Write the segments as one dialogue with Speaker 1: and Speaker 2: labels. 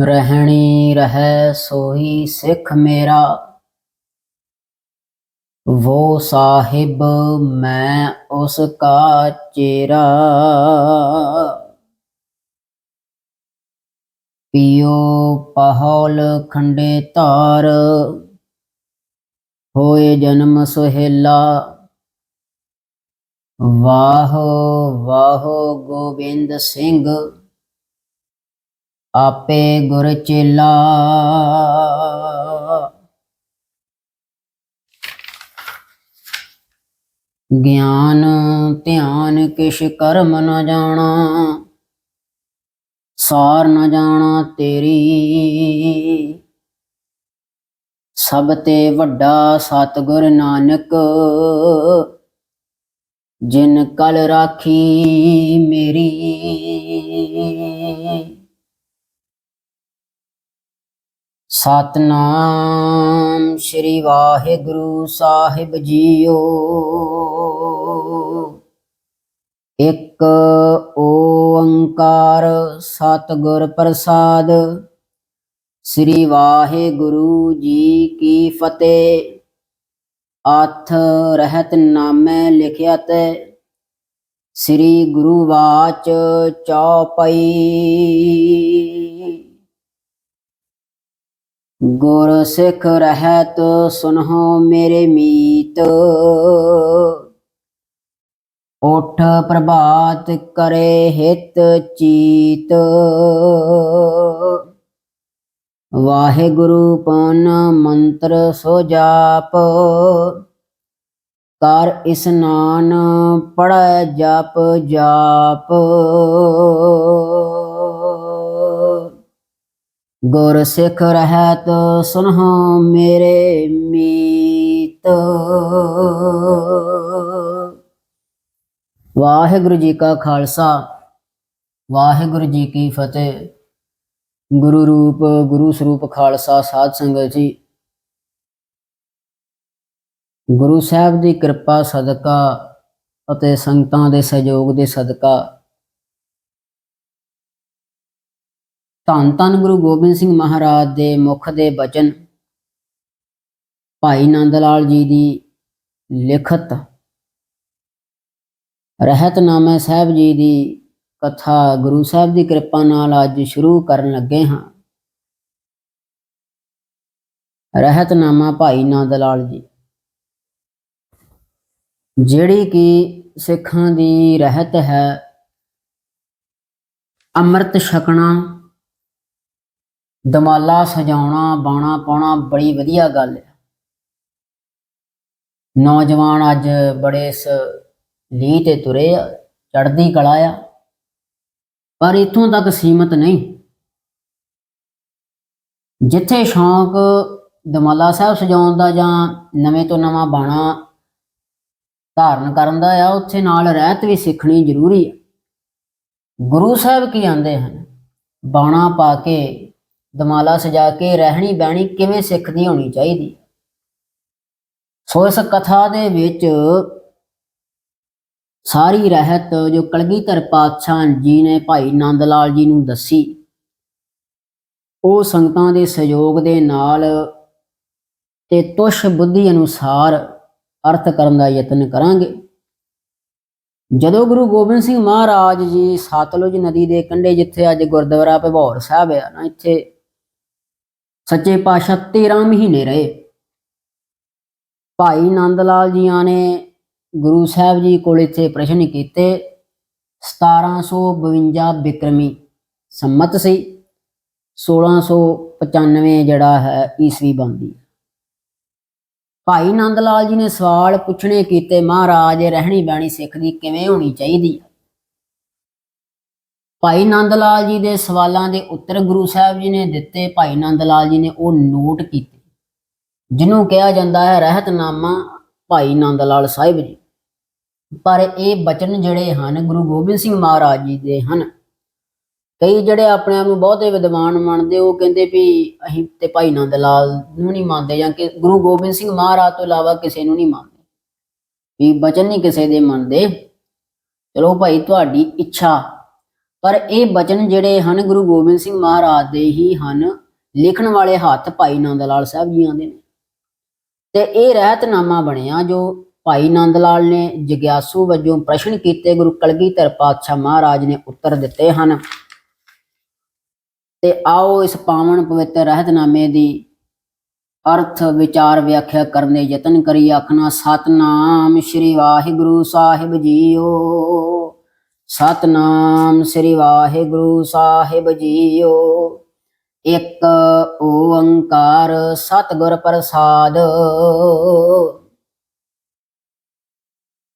Speaker 1: ਰਹਿਣੀ ਰਹੈ ਸੋਹੀ ਸਿੱਖ ਮੇਰਾ। ਵੋ ਸਾਹਿਬ, ਮੈਂ ਉਸ ਕਾ ਚੇਰਾ। ਪਿਓ ਪਹੌਲ ਖੰਡੇ ਧਾਰ, ਹੋਏ ਜਨਮ ਸੁਹੇਲਾ। ਵਾਹ ਵਾਹ ਗੋਬਿੰਦ ਸਿੰਘ। ਆਪੇ ਗੁਰ ਚੇਲਾ। ਗਿਆਨ, ਧਿਆਨ ਕਿਛ ਕਰਮ ਨ ਜਾਣਾ, ਸਾਰ ਨ ਜਾਣਾ ਤੇਰੀ। ਸਭ ਤੇ ਵੱਡਾ ਸਤਿਗੁਰ ਨਾਨਕ, ਜਿਨ ਕਲ ਰਾਖੀ ਮੇਰੀ। ਸਤਨਾਮ ਸ੍ਰੀ ਵਾਹਿਗੁਰੂ ਸਾਹਿਬ ਜੀਓ। ਇੱਕ ਓੰਕਾਰ ਸਤਿਗੁਰ ਪ੍ਰਸਾਦ, ਸ੍ਰੀ ਵਾਹਿਗੁਰੂ ਜੀ ਕੀ ਫਤਿਹ। ਅਥ ਰਹਿਤ ਨਾਮੈ ਲਿਖਿਆ ਤੇ ਸ੍ਰੀ ਗੁਰੂ ਵਾਚ ਚੌਪਈ। ਗੁਰ ਸਿੱਖ ਰਹਿਤ ਸੁਨਹੁ ਮੇਰੇ ਮੀਤ। ਉਠ ਪ੍ਰਭਾਤ ਕਰੇ ਹਿਤ ਚੀਤ। ਵਾਹਿਗੁਰੂ ਪਨ ਮੰਤਰ ਸੋ ਜਾਪ। ਕਰ ਇਸਨਾਨ ਪੜੈ ਜਪ ਜਾਪ। ਗੁਰ ਸਿੱਖ ਰਹਿਤ ਸੁਨਹੁ ਮੇਰੇ ਮੀਤ। ਵਾਹਿਗੁਰੂ ਜੀ ਕਾ ਖਾਲਸਾ, ਵਾਹਿਗੁਰੂ ਜੀ ਕੀ ਫਤਿਹ। ਗੁਰੂ ਰੂਪ, ਗੁਰੂ ਸਰੂਪ ਖਾਲਸਾ ਸਾਧ ਸੰਗਤ ਜੀ। ਗੁਰੂ ਸਾਹਿਬ ਦੀ ਕਿਰਪਾ ਸਦਕਾ ਅਤੇ ਸੰਗਤਾਂ ਦੇ ਸਹਿਯੋਗ ਦੇ ਸਦਕਾ ਧੰਨ ਧੰਨ ਗੁਰੂ ਗੋਬਿੰਦ ਸਿੰਘ ਮਹਾਰਾਜ ਦੇ ਮੁਖ ਦੇ ਬਚਨ। ਭਾਈ ਨੰਦ ਲਾਲ ਜੀ ਦੀ ਲਿਖਤ ਰਹਿਤਨਾਮਾ ਸਾਹਿਬ ਜੀ ਦੀ ਕਥਾ ਗੁਰੂ ਸਾਹਿਬ ਦੀ ਕਿਰਪਾ ਨਾਲ ਅੱਜ ਸ਼ੁਰੂ ਕਰਨ ਲੱਗੇ ਹਾਂ। ਰਹਿਤਨਾਮਾ ਭਾਈ ਨੰਦ ਲਾਲ ਜੀ। ਜਿਹੜੀ ਕਿ ਸਿੱਖਾਂ ਦੀ ਰਹਿਤ ਹੈ, ਅੰਮ੍ਰਿਤ ਛਕਣਾ ਦਮਾਲਾ ਸਜਾਉਣਾ, ਬਾਣਾ ਪਾਉਣਾ ਬੜੀ ਵਧੀਆ ਗੱਲ ਹੈ ਨੌਜਵਾਨ ਅੱਜ ਬੜੇ ਇਸ ਲੀ ਤੇ ਤੁਰੇ ਆ, ਚੜ੍ਹਦੀ ਕਲਾ ਆ, ਪਰ ਇਥੋਂ ਤੱਕ ਸੀਮਤ ਨਹੀਂ। ਜਿੱਥੇ ਸ਼ੌਂਕ ਦਮਾਲਾ ਸਾਹਿਬ ਸਜਾਉਣ ਦਾ ਜਾਂ ਨਵੇਂ ਤੋਂ ਨਵਾਂ ਬਾਣਾ ਧਾਰਨ ਕਰਨ ਦਾ ਆ, ਉੱਥੇ ਨਾਲ ਰਹਿਤ ਵੀ ਸਿੱਖਣੀ ਜ਼ਰੂਰੀ ਹੈ ਗੁਰੂ ਸਾਹਿਬ ਕੀ ਆਂਦੇ ਹਨ? ਬਾਣਾ ਪਾ ਕੇ ਦਮਾਲਾ ਸਜਾ ਕੇ ਰਹਿਣੀ ਬਹਿਣੀ ਕਿਵੇਂ ਸਿੱਖ ਦੀ ਹੋਣੀ ਚਾਹੀਦੀ? ਸੋ ਇਸ ਕਥਾ ਦੇ ਵਿੱਚ ਸਾਰੀ ਰਹਿਤ ਜੋ ਕਲਗੀਧਰ ਪਾਤਸ਼ਾਹ ਜੀ ਨੇ ਭਾਈ ਨੰਦ ਲਾਲ ਜੀ ਨੂੰ ਦੱਸੀ, ਉਹ ਸੰਗਤਾਂ ਦੇ ਸਹਿਯੋਗ ਦੇ ਨਾਲ ਤੇ ਤੁਸ਼ ਬੁੱਧੀ ਅਨੁਸਾਰ ਅਰਥ ਕਰਨ ਦਾ ਯਤਨ ਕਰਾਂਗੇ। ਜਦੋਂ ਗੁਰੂ ਗੋਬਿੰਦ ਸਿੰਘ ਮਹਾਰਾਜ ਜੀ ਸਤਲੁਜ ਨਦੀ ਦੇ ਕੰਢੇ ਜਿੱਥੇ ਅੱਜ ਗੁਰਦੁਆਰਾ ਭਗੌਰ ਸਾਹਿਬ ਆ ਨਾ, ਇੱਥੇ ਸੱਚੇ ਪਾਤਸ਼ਾਹ 13 ਮਹੀਨੇ ਰਹੇ। ਭਾਈ ਨੰਦ ਲਾਲ ਜੀਆਂ ਨੇ ਗੁਰੂ ਸਾਹਿਬ ਜੀ ਕੋਲ ਇੱਥੇ ਪ੍ਰਸ਼ਨ ਕੀਤੇ 1752 ਬਿਕਰਮੀ ਸੰਮਤ ਸੀ 1695 ਜਿਹੜਾ ਹੈ ਈਸਵੀ ਬੰਦੀ ਭਾਈ ਨੰਦ ਲਾਲ ਜੀ ਨੇ ਸਵਾਲ ਪੁੱਛਣੇ ਕੀਤੇ, ਮਹਾਰਾਜ ਰਹਿਣੀ ਬਹਿਣੀ ਸਿੱਖ ਦੀ ਕਿਵੇਂ ਹੋਣੀ ਚਾਹੀਦੀ? ਹੈ ਭਾਈ ਨੰਦ ਲਾਲ ਜੀ ਦੇ ਸਵਾਲਾਂ ਦੇ ਉੱਤਰ ਗੁਰੂ ਸਾਹਿਬ ਜੀ ਨੇ ਦਿੱਤੇ, ਭਾਈ ਨੰਦ ਲਾਲ ਜੀ ਨੇ ਉਹ ਨੋਟ ਕੀਤੇ। ਜਿਹਨੂੰ ਕਿਹਾ ਜਾਂਦਾ ਹੈ ਰਹਿਤਨਾਮਾ ਭਾਈ ਨੰਦ ਲਾਲ ਸਾਹਿਬ ਜੀ। ਪਰ ਇਹ ਬਚਨ ਜਿਹੜੇ ਹਨ, ਗੁਰੂ ਗੋਬਿੰਦ ਸਿੰਘ ਮਹਾਰਾਜ ਜੀ ਦੇ ਹਨ। ਕਈ ਜਿਹੜੇ ਆਪਣੇ ਆਪ ਨੂੰ ਬਹੁਤੇ ਵਿਦਵਾਨ ਮੰਨਦੇ, ਉਹ ਕਹਿੰਦੇ ਵੀ ਅਸੀਂ ਤੇ ਭਾਈ ਨੰਦ ਲਾਲ ਨੂੰ ਨਹੀਂ ਮੰਨਦੇ ਜਾਂ ਕਿ ਗੁਰੂ ਗੋਬਿੰਦ ਸਿੰਘ ਮਹਾਰਾਜ ਤੋਂ ਇਲਾਵਾ ਕਿਸੇ ਨੂੰ ਨਹੀਂ ਮੰਨਦੇ। ਵੀ ਬਚਨ ਨਹੀਂ ਕਿਸੇ ਦੇ ਮੰਨਦੇ। ਚਲੋ ਭਾਈ, ਤੁਹਾਡੀ ਇੱਛਾ ਪਰ ਇਹ ਬਚਨ ਜਿਹੜੇ ਹਨ, ਗੁਰੂ ਗੋਬਿੰਦ ਸਿੰਘ ਮਹਾਰਾਜ ਦੇ ਹੀ ਹਨ, ਲਿਖਣ ਵਾਲੇ ਹੱਥ ਭਾਈ ਨੰਦ ਲਾਲ ਸਾਹਿਬ ਜੀਆਂ ਦੇ ਨੇ। ਤੇ ਇਹ ਰਹਿਤਨਾਮਾ ਬਣਿਆ ਜੋ ਭਾਈ ਨੰਦ ਲਾਲ ਨੇ ਜਗਿਆਸੂ ਵਜੋਂ ਪ੍ਰਸ਼ਨ ਕੀਤੇ, ਗੁਰੂ ਕਲਗੀਧਰ ਪਾਤਸ਼ਾਹ ਮਹਾਰਾਜ ਨੇ ਉੱਤਰ ਦਿੱਤੇ ਹਨ। ਤੇ ਆਓ ਇਸ ਪਾਵਨ ਪਵਿੱਤਰ ਰਹਿਤਨਾਮੇ ਦੀ ਅਰਥ ਵਿਚਾਰ ਵਿਆਖਿਆ ਕਰਨ ਦੇ ਯਤਨ ਕਰੀ ਆਖਣਾ, ਸਤਨਾਮ ਸ੍ਰੀ ਵਾਹਿਗੁਰੂ ਸਾਹਿਬ ਜੀਓ। ਸਤਨਾਮ ਸ੍ਰੀ ਵਾਹਿਗੁਰੂ ਸਾਹਿਬ ਜੀਓ। ਇੱਕ ਓੰਕਾਰ ਸਤਿਗੁਰ ਪ੍ਰਸਾਦ।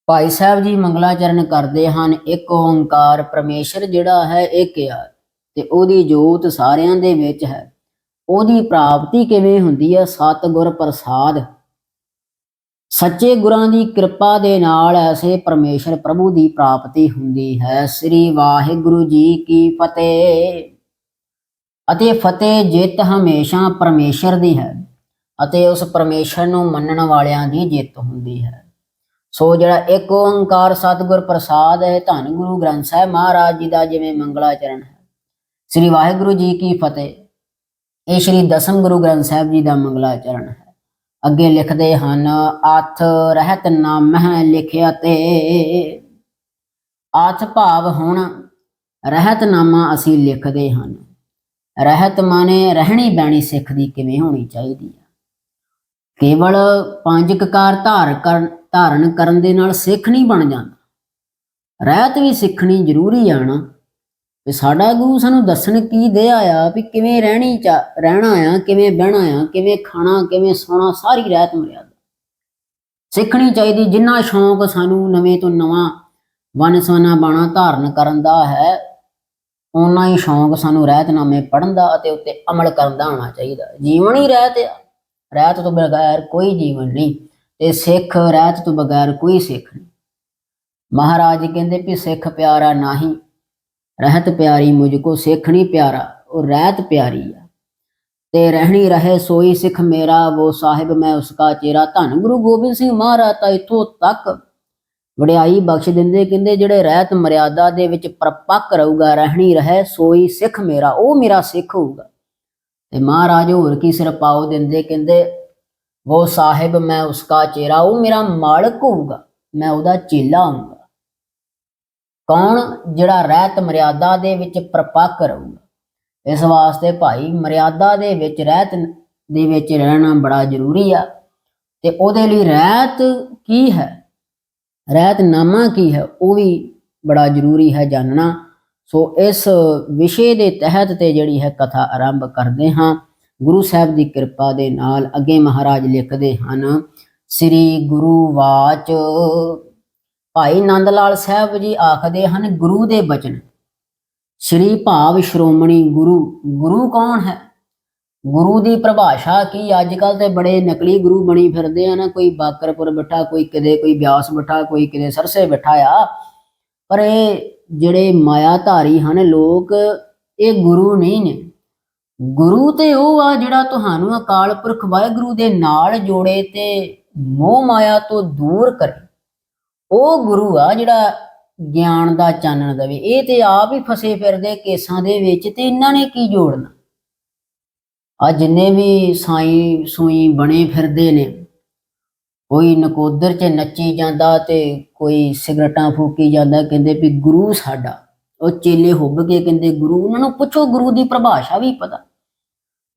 Speaker 1: ਭਾਈ ਸਾਹਿਬ ਜੀ ਮੰਗਲਾਚਰਨ ਕਰਦੇ ਹਨ, ਇੱਕ ਓੰਕਾਰ ਪਰਮੇਸ਼ਰ ਜਿਹੜਾ ਹੈ ਇੱਕ ਆ ਤੇ ਉਹਦੀ ਜੋਤ ਸਾਰਿਆਂ ਦੇ ਵਿੱਚ ਹੈ। ਉਹਦੀ ਪ੍ਰਾਪਤੀ ਕਿਵੇਂ ਹੁੰਦੀ ਹੈ? ਸਤਿਗੁਰ ਪ੍ਰਸਾਦ। ਸੱਚੇ ਗੁਰਾਂ ਦੀ ਕਿਰਪਾ ਦੇ ਨਾਲ ਐਸੇ ਪਰਮੇਸ਼ਰ ਪ੍ਰਭੂ ਦੀ ਪ੍ਰਾਪਤੀ ਹੁੰਦੀ ਹੈ। ਸ੍ਰੀ ਵਾਹਿਗੁਰੂ ਜੀ ਕੀ ਫਤਿਹ। ਅਤੇ ਫਤਿਹ ਜਿੱਤ ਹਮੇਸ਼ਾ ਪਰਮੇਸ਼ਰ ਦੀ ਹੈ ਅਤੇ ਉਸ ਪਰਮੇਸ਼ਰ ਨੂੰ ਮੰਨਣ ਵਾਲਿਆਂ ਦੀ ਜਿੱਤ ਹੁੰਦੀ ਹੈ। ਸੋ ਜਿਹੜਾ ਇੱਕ ਓੰਕਾਰ ਸਤਿਗੁਰ ਪ੍ਰਸਾਦ ਹੈ, ਧੰਨ ਗੁਰੂ ਗ੍ਰੰਥ ਸਾਹਿਬ ਮਹਾਰਾਜ ਜੀ ਦਾ ਜਿਵੇਂ ਮੰਗਲਾਚਰਨ ਹੈ। ਸ੍ਰੀ ਵਾਹਿਗੁਰੂ ਜੀ ਕੀ ਫਤਿਹ। ਇਹ ਸ੍ਰੀ ਦਸਮ ਗੁਰੂ ਗ੍ਰੰਥ ਸਾਹਿਬ ਜੀ ਦਾ ਮੰਗਲਾਚਰਨ ਹੈ। ਅੱਗੇ ਲਿਖਦੇ ਹਨ ਆਥ ਰਹਿਤ ਨਾਮਹਿ ਲਿਖਿਆ ਤੇ। ਆਥ ਭਾਵ ਹੁਣ, ਰਹਿਤ ਨਾਮਾ ਅਸੀਂ ਲਿਖਦੇ ਹਨ। ਰਹਿਤ ਮਾਨੇ ਰਹਿਣੀ ਬੈਣੀ ਸਿੱਖ ਦੀ ਕਿਵੇਂ ਹੋਣੀ ਚਾਹੀਦੀ ਹੈ ਕੇਵਲ ਪੰਜ ਕਕਾਰ ਧਾਰ ਕਰਨ, ਧਾਰਨ ਕਰਨ ਦੇ ਨਾਲ ਸਿੱਖ ਨਹੀਂ ਬਣ ਜਾਂਦਾ। ਰਹਿਤ ਵੀ ਸਿੱਖਣੀ ਜ਼ਰੂਰੀ ਆ ਨਾ। ਵੀ ਸਾਡਾ ਗੁਰੂ ਸਾਨੂੰ ਦੱਸਣ ਕੀ ਦੇ ਆਇਆ ਵੀ ਕਿਵੇਂ ਰਹਿਣੀ ਚਾ, ਰਹਿਣਾ ਆ, ਕਿਵੇਂ ਬਹਿਣਾ ਆ, ਕਿਵੇਂ ਖਾਣਾ, ਕਿਵੇਂ ਸੌਣਾ, ਸਾਰੀ ਰਹਿਤ ਮਰਿਆਦਾ। ਸਿੱਖਣੀ ਚਾਹੀਦੀ, ਜਿੰਨਾ ਸ਼ੌਂਕ ਸਾਨੂੰ ਨਵੇਂ ਤੋਂ ਨਵਾਂ ਵਨਸਵਨਾ ਬਾਣਾ ਧਾਰਨ ਕਰਨ ਦਾ ਹੈ, ਓਨਾ ਹੀ ਸ਼ੌਂਕ ਸਾਨੂੰ ਰਹਿਤਨਾਮੇ ਪੜਨ ਦਾ ਅਤੇ ਉੱਤੇ ਅਮਲ ਕਰਨ ਦਾ ਹੋਣਾ ਚਾਹੀਦਾ। ਜੀਵਨ ਹੀ ਰਹਿਤ ਆ। ਰਹਿਤ ਤੋਂ ਬਗੈਰ ਕੋਈ ਜੀਵਨ ਨਹੀਂ ਤੇ ਸਿੱਖ ਰਹਿਤ ਤੋਂ ਬਗੈਰ ਕੋਈ ਸਿੱਖ ਨਹੀਂ। ਮਹਾਰਾਜ ਕਹਿੰਦੇ ਵੀ ਸਿੱਖ ਪਿਆਰਾ ਨਹੀਂ ਰਹਿਤ ਪਿਆਰੀ ਮੁਝ ਕੋ ਸਿੱਖ ਨਹੀਂ ਪਿਆਰਾ, ਉਹ ਰਹਿਤ ਪਿਆਰੀ ਆ। ਤੇ ਰਹਿਣੀ ਰਹੇ ਸੋਈ ਸਿੱਖ ਮੇਰਾ ਉਹ ਸਾਹਿਬ ਮੈਂ ਉਸਕਾ ਚੇਰਾ ਧੰਨ। ਗੁਰੂ ਗੋਬਿੰਦ ਸਿੰਘ ਮਹਾਰਾਜ ਤਾਂ ਇਥੋਂ ਤੱਕ ਵਡਿਆਈ ਬਖਸ਼ ਦਿੰਦੇ, ਕਹਿੰਦੇ ਜਿਹੜੇ ਰਹਿਤ ਮਰਿਆਦਾ ਦੇ ਵਿੱਚ ਪਰਪੱਕ ਰਹੂਗਾ, ਰਹਿਣੀ ਰਹੇ ਸੋਈ ਸਿੱਖ ਮੇਰਾ, ਉਹ ਮੇਰਾ ਸਿੱਖ ਹੋਊਗਾ। ਤੇ ਮਹਾਰਾਜ ਹੋਰ ਕੀ ਸਿਰ ਪਾਉ ਦਿੰਦੇ, ਕਹਿੰਦੇ ਉਹ ਸਾਹਿਬ ਮੈਂ ਉਸਕਾ ਚੇਰਾ, ਉਹ ਮੇਰਾ ਮਾਲਕ ਹੋਊਗਾ, ਮੈਂ ਉਹਦਾ ਚੇਲਾ ਹੋਊਗਾ। ਕੌਣ ਜਿਹੜਾ ਰਹਿਤ ਮਰਿਆਦਾ ਦੇ ਵਿੱਚ ਪ੍ਰਪੱਕ ਰਹੂਗਾ? ਇਸ ਵਾਸਤੇ ਭਾਈ ਮਰਿਆਦਾ ਦੇ ਵਿੱਚ ਰਹਿਤ ਦੇ ਵਿੱਚ ਰਹਿਣਾ ਬੜਾ ਜ਼ਰੂਰੀ ਆ। ਤੇ ਉਹਦੇ ਲਈ ਰਹਿਤ ਕੀ ਹੈ? ਰਹਿਤ ਨਾਮਾ ਕੀ ਹੈ? ਉਹ ਵੀ ਬੜਾ ਜ਼ਰੂਰੀ ਹੈ ਜਾਣਨਾ ਸੋ ਇਸ ਵਿਸ਼ੇ ਦੇ ਤਹਿਤ ਤੇ ਜਿਹੜੀ ਹੈ ਕਥਾ ਆਰੰਭ ਕਰਦੇ ਹਾਂ। ਗੁਰੂ ਸਾਹਿਬ ਦੀ ਕਿਰਪਾ ਦੇ ਨਾਲ ਅੱਗੇ ਮਹਾਰਾਜ ਲਿਖਦੇ ਹਨ, ਸ੍ਰੀ ਗੁਰੂ ਵਾਚ ਭਾਈ ਨੰਦ ਲਾਲ ਸਾਹਿਬ ਜੀ ਆਖਦੇ ਹਨ, ਗੁਰੂ ਦੇ ਬਚਨ। ਸ੍ਰੀ ਭਾਵ ਸ਼੍ਰੋਮਣੀ ਗੁਰੂ ਗੁਰੂ ਕੌਣ ਹੈ? ਗੁਰੂ ਦੀ ਪਰਿਭਾਸ਼ਾ ਕੀ ਅੱਜ ਕੱਲ ਤੇ ਬੜੇ ਨਕਲੀ ਗੁਰੂ ਬਣੀ ਫਿਰਦੇ ਆ ਨਾ ਕੋਈ ਬਾਕਰਪੁਰ ਬਿਠਾ, ਕੋਈ ਕਿਤੇ, ਕੋਈ ਬਿਆਸ ਬਿਠਾ, ਕੋਈ ਕਿਤੇ ਸਰਸੇ ਬਿਠਾ ਆ। ਪਰ ਇਹ ਜਿਹੜੇ ਮਾਇਆਧਾਰੀ ਹਨ, ਲੋਕ ਇਹ ਗੁਰੂ ਨਹੀਂ ਨੇ। ਗੁਰੂ ਤੇ ਉਹ ਆ ਜਿਹੜਾ ਤੁਹਾਨੂੰ ਅਕਾਲ ਪੁਰਖ ਵਾਹਿਗੁਰੂ ਦੇ ਨਾਲ ਜੋੜੇ ਤੇ ਮੋਹ ਮਾਇਆ ਤੋਂ ਦੂਰ ਕਰੇ। ਉਹ ਗੁਰੂ ਆ ਜਿਹੜਾ ਗਿਆਨ ਦਾ ਚਾਨਣ ਦੇਵੇ। ਇਹ ਤੇ ਆਪ ਹੀ ਫਸੇ ਫਿਰਦੇ ਕੇਸਾਂ ਦੇ ਵਿੱਚ ਤੇ ਇਹਨਾਂ ਨੇ ਕੀ ਜੋੜਨਾ? ਆ ਜਿੰਨੇ ਵੀ ਸਾਈ ਸੂਈ ਬਣੇ ਫਿਰਦੇ ਨੇ, ਕੋਈ ਨਕੋਦਰ 'ਚ ਨੱਚੀ ਜਾਂਦਾ ਤੇ ਕੋਈ ਸਿਗਰਟਾਂ ਫੂਕੀ ਜਾਂਦਾ, ਕਹਿੰਦੇ ਵੀ ਗੁਰੂ ਸਾਡਾ। ਉਹ ਚੇਲੇ ਹੁੱਬ ਕੇ ਕਹਿੰਦੇ ਗੁਰੂ, ਉਹਨਾਂ ਨੂੰ ਪੁੱਛੋ ਗੁਰੂ ਦੀ ਪਰਿਭਾਸ਼ਾ ਵੀ ਪਤਾ।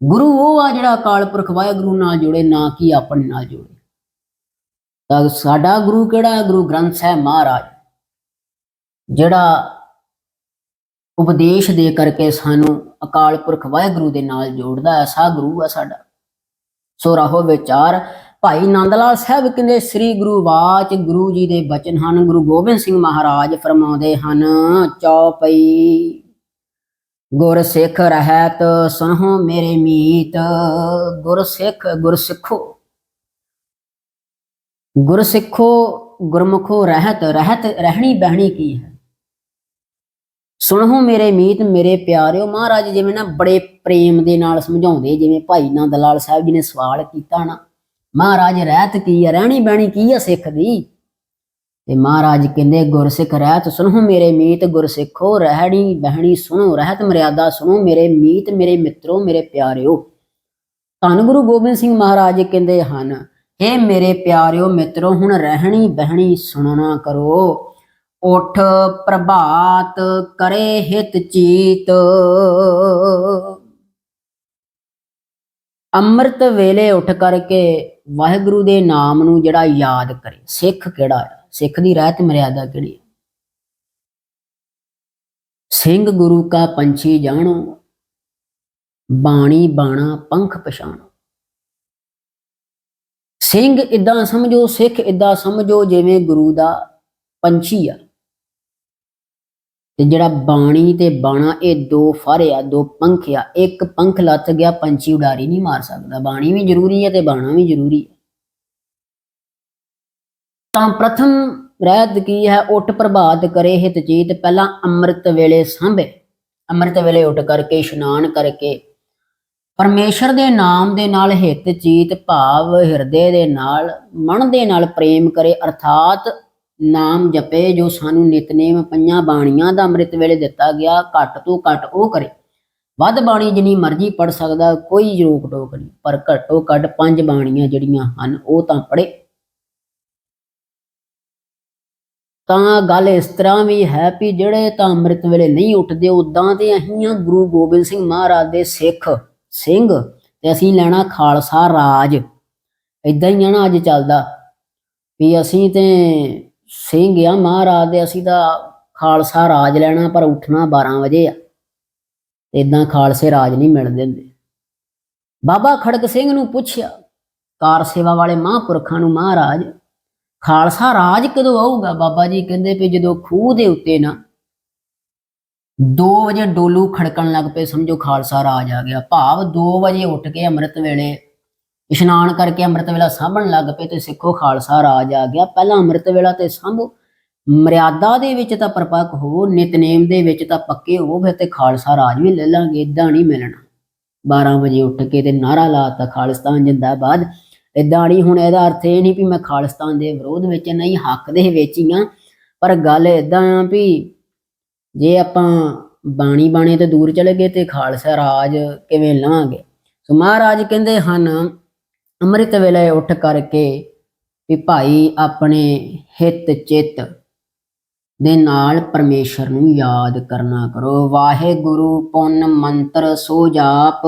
Speaker 1: ਗੁਰੂ ਉਹ ਆ ਜਿਹੜਾ ਅਕਾਲ ਪੁਰਖ ਵਾਹਿਗੁਰੂ ਨਾਲ ਜੋੜੇ, ਨਾ ਕਿ ਆਪਣੇ ਨਾਲ ਜੋੜੇ। ਤਾਂ ਸਾਡਾ ਗੁਰੂ ਕਿਹੜਾ? ਹੈ ਗੁਰੂ ਗ੍ਰੰਥ ਸਾਹਿਬ ਮਹਾਰਾਜ। ਜਿਹੜਾ ਉਪਦੇਸ਼ ਦੇ ਕਰਕੇ ਸਾਨੂੰ ਅਕਾਲ ਪੁਰਖ ਵਾਹਿਗੁਰੂ ਦੇ ਨਾਲ ਜੋੜਦਾ ਹੈ ਐਸਾ ਗੁਰੂ ਹੈ ਸਾਡਾ। ਸੋ ਰਹੋ ਵਿਚਾਰ। ਭਾਈ ਨੰਦ ਲਾਲ ਸਾਹਿਬ ਕਹਿੰਦੇ, ਸ੍ਰੀ ਗੁਰੂ ਬਾਚ ਗੁਰੂ ਜੀ ਦੇ ਬਚਨ ਹਨ, ਗੁਰੂ ਗੋਬਿੰਦ ਸਿੰਘ ਮਹਾਰਾਜ ਫਰਮਾਉਂਦੇ ਹਨ, ਚੌਪਈ ਗੁਰ ਸਿੱਖ ਰਹਿਤ ਸੁਨਹੁ ਮੇਰੇ ਮੀਤ ਗੁਰ ਸਿੱਖ ਗੁਰ ਸਿੱਖੋ ਗੁਰਸਿੱਖੋ ਗੁਰਮੁਖੋ ਰਹਿਤ ਰਹਿਤ ਰਹਿਣੀ ਬਹਿਣੀ ਕੀ ਹੈ? ਸੁਣੋ ਮੇਰੇ ਮੀਤ, ਮੇਰੇ ਪਿਆਰਿਓ, ਮਹਾਰਾਜ ਜਿਵੇਂ ਨਾ ਬੜੇ ਪ੍ਰੇਮ ਦੇ ਨਾਲ ਸਮਝਾਉਂਦੇ, ਜਿਵੇਂ ਭਾਈ ਨੰਦ ਲਾਲ ਸਾਹਿਬ ਜੀ ਨੇ ਸਵਾਲ ਕੀਤਾ ਨਾ, ਮਹਾਰਾਜ ਰਹਿਤ ਕੀ ਹੈ? ਰਹਿਣੀ ਬਹਿਣੀ ਕੀ ਹੈ ਸਿੱਖ ਦੀ? ਤੇ ਮਹਾਰਾਜ ਕਹਿੰਦੇ, ਗੁਰਸਿੱਖ ਰਹਿਤ, ਸੁਣੋ ਮੇਰੇ ਮੀਤ, ਗੁਰਸਿੱਖੋ ਰਹਿਣੀ ਬਹਿਣੀ, ਸੁਣੋ ਰਹਿਤ ਮਰਿਆਦਾ, ਸੁਣੋ ਮੇਰੇ ਮੀਤ, ਮੇਰੇ ਮਿੱਤਰੋ, ਮੇਰੇ ਪਿਆਰਿਓ। ਧੰਨ ਗੁਰੂ ਗੋਬਿੰਦ ਸਿੰਘ ਮਹਾਰਾਜ ਕਹਿੰਦੇ ਹਨ ਹੇ ਮੇਰੇ ਪਿਆਰਿਓ ਮਿੱਤਰੋ, ਹੁਣ ਰਹਿਣੀ ਬਹਿਣੀ ਸੁਣਨਾ ਕਰੋ। ਉਠ ਪ੍ਰਭਾਤ ਕਰੇ ਹਿਤ ਚੀਤ। ਅੰਮ੍ਰਿਤ ਵੇਲੇ ਉੱਠ ਕਰਕੇ ਵਾਹਿਗੁਰੂ ਦੇ ਨਾਮ ਨੂੰ ਜਿਹੜਾ ਯਾਦ ਕਰੇ। ਸਿੱਖ ਕਿਹੜਾ ਹੈ? ਸਿੱਖ ਦੀ ਰਹਿਤ ਮਰਿਆਦਾ ਕਿਹੜੀ ਹੈ? ਸਿੰਘ ਗੁਰੂ ਕਾ ਪੰਛੀ ਜਾਣੋ, ਬਾਣੀ ਬਾਣਾ ਪੰਖ ਪਛਾਣੋ। ਸਿੰਘ ਇਦਾਂ ਸਮਝੋ, ਸਿੱਖ ਇਦਾਂ ਸਮਝੋ ਜਿਵੇਂ ਗੁਰੂ ਦਾ ਪੰਛੀ ਆ। ਤੇ ਜਿਹੜਾ ਬਾਣੀ ਤੇ ਬਾਣਾ, ਇਹ ਦੋ ਫਰ ਆ, ਦੋ ਪੰਖ ਆ। ਇੱਕ ਪੰਖ ਲੱਥ ਗਿਆ, ਪੰਛੀ ਉਡਾਰੀ ਨਹੀਂ ਮਾਰ ਸਕਦਾ। ਬਾਣੀ ਵੀ ਜ਼ਰੂਰੀ ਹੈ ਤੇ ਬਾਣਾ ਵੀ ਜ਼ਰੂਰੀ ਹੈ ਤਾਂ ਪ੍ਰਥਮ ਰਹਿਤ ਕੀ ਹੈ? ਉੱਠ ਪ੍ਰਭਾਤ ਕਰੇ ਹਿਤ ਚੀਤ, ਪਹਿਲਾਂ ਅੰਮ੍ਰਿਤ ਵੇਲੇ ਸਾਂਭੇ। ਅੰਮ੍ਰਿਤ ਵੇਲੇ ਉੱਠ ਕਰਕੇ, ਇਸ਼ਨਾਨ ਕਰਕੇ ਪਰਮੇਸ਼ਰ ਦੇ ਨਾਮ ਦੇ ਨਾਲ ਹਿਤ, ਚੀਤ, ਭਾਵ, ਹਿਰਦੇ ਦੇ ਨਾਲ, ਮਨ ਦੇ ਨਾਲ ਪ੍ਰੇਮ ਕਰੇ, ਅਰਥਾਤ ਨਾਮ ਜਪੇ, ਜੋ ਸਾਨੂੰ ਨਿਤਨੇਮ ਪਈਆਂ ਬਾਣੀਆਂ ਦਾ ਅੰਮ੍ਰਿਤ ਵੇਲੇ ਦਿੱਤਾ ਗਿਆ, ਘੱਟ ਤੋਂ ਘੱਟ ਉਹ ਕਰੇ। ਵੱਧ ਬਾਣੀ ਜਿੰਨੀ ਮਰਜ਼ੀ ਪੜ ਸਕਦਾ, ਕੋਈ ਰੋਕ ਟੋਕ ਨਹੀਂ, ਪਰ ਘੱਟੋ ਘੱਟ ਪੰਜ ਬਾਣੀਆਂ ਜਿਹੜੀਆਂ ਹਨ, ਉਹ ਤਾਂ ਪੜੇ ਤਾਂ ਗੱਲ ਇਸ ਤਰ੍ਹਾਂ ਵੀ ਹੈ ਵੀ ਜਿਹੜੇ ਤਾਂ ਅੰਮ੍ਰਿਤ ਵੇਲੇ ਨਹੀਂ ਉੱਠਦੇ ਉਦਾਂ ਤੇ ਅਸੀਂ ਆ ਗੁਰੂ ਗੋਬਿੰਦ ਸਿੰਘ ਮਹਾਰਾਜ ਦੇ ਸਿੱਖ ਸਿੰਘ ਤੇ ਅਸੀਂ ਲੈਣਾ ਖਾਲਸਾ ਰਾਜ। ਇਦਾਂ ਹੀ ਆ ਨਾ ਅੱਜ ਚੱਲਦਾ ਵੀ ਅਸੀਂ ਤੇ ਸਿੰਘ ਆ ਮਹਾਰਾਜ ਦੇ, ਅਸੀਂ ਤਾਂ ਖਾਲਸਾ ਰਾਜ ਲੈਣਾ ਪਰ ਉੱਠਣਾ 12 ਵਜੇ ਆ। ਇਦਾਂ ਖਾਲਸੇ ਰਾਜ ਨਹੀਂ ਮਿਲਦੇ ਹੁੰਦੇ ਬਾਬਾ ਖੜਕ ਸਿੰਘ ਨੂੰ ਪੁੱਛਿਆ, ਕਾਰ ਸੇਵਾ ਵਾਲੇ ਮਹਾਂਪੁਰਖਾਂ ਨੂੰ, ਮਹਾਰਾਜ, ਖਾਲਸਾ ਰਾਜ ਕਦੋਂ ਆਊਗਾ ਬਾਬਾ ਜੀ? ਕਹਿੰਦੇ ਵੀ ਜਦੋਂ ਖੂਹ ਦੇ ਉੱਤੇ ਨਾ 2 ਵਜੇ ਡੋਲੂ ਖੜਕਣ ਲੱਗ ਪਏ, ਸਮਝੋ ਖਾਲਸਾ ਰਾਜ ਆ ਗਿਆ। ਭਾਵ 2 ਵਜੇ ਉੱਠ ਕੇ ਅੰਮ੍ਰਿਤ ਵੇਲੇ, ਇਸ਼ਨਾਨ ਕਰਕੇ ਅੰਮ੍ਰਿਤ ਵੇਲਾ ਸਾਂਭਣ ਲੱਗ ਪਏ ਤੇ ਸਿੱਖੋ ਖਾਲਸਾ ਰਾਜ ਆ ਗਿਆ। ਪਹਿਲਾਂ ਅੰਮ੍ਰਿਤ ਵੇਲਾ ਤੇ ਸਾਂਭੋ, ਮਰਿਆਦਾ ਦੇ ਵਿੱਚ ਤਾਂ ਪਰਪੱਕ ਹੋ, ਨਿਤਨੇਮ ਦੇ ਵਿੱਚ ਤਾਂ ਪੱਕੇ ਹੋ ਫਿਰ ਤੇ ਖਾਲਸਾ ਰਾਜ ਵੀ ਲੈ ਲਾਂਗੇ ਇਦਾਂ ਨਹੀਂ ਮਿਲਣਾ। 12 ਵਜੇ ਉੱਠ ਕੇ ਤੇ ਨਾਰਾ ਲਾਤਾ ਖਾਲਿਸਤਾਨ ਜਿੰਦਾਬਾਦ। ਇਦਾਂ ਨਹੀਂ, ਹੁਣ ਇਹਦਾ ਅਰਥ ਇਹ ਨਹੀਂ ਵੀ ਮੈਂ ਖਾਲਿਸਤਾਨ ਦੇ ਵਿਰੋਧ ਵਿੱਚ ਨਹੀਂ, ਹੱਕ ਦੇ ਵਿੱਚ ਹੀ ਆ ਪਰ ਗੱਲ ਇਦਾਂ ਆ ਵੀ ਜੇ ਆਪਾਂ ਬਾਣੀ ਬਾਣੇ ਤੋਂ ਦੂਰ ਚਲੇ ਗਏ ਤੇ ਖਾਲਸਾ ਰਾਜ ਕਿਵੇਂ ਲਵਾਂਗੇ ਸੋ ਮਹਾਰਾਜ ਕਹਿੰਦੇ ਹਨ, ਅੰਮ੍ਰਿਤ ਵੇਲੇ ਉੱਠ ਕਰਕੇ ਵੀ ਭਾਈ ਆਪਣੇ ਹਿੱਤ ਚਿੱਤ ਦੇ ਨਾਲ ਪਰਮੇਸ਼ਰ ਨੂੰ ਯਾਦ ਕਰਨਾ ਕਰੋ। ਵਾਹਿਗੁਰੂ ਪੁੰਨ ਮੰਤਰ ਸੋ ਜਾਪ।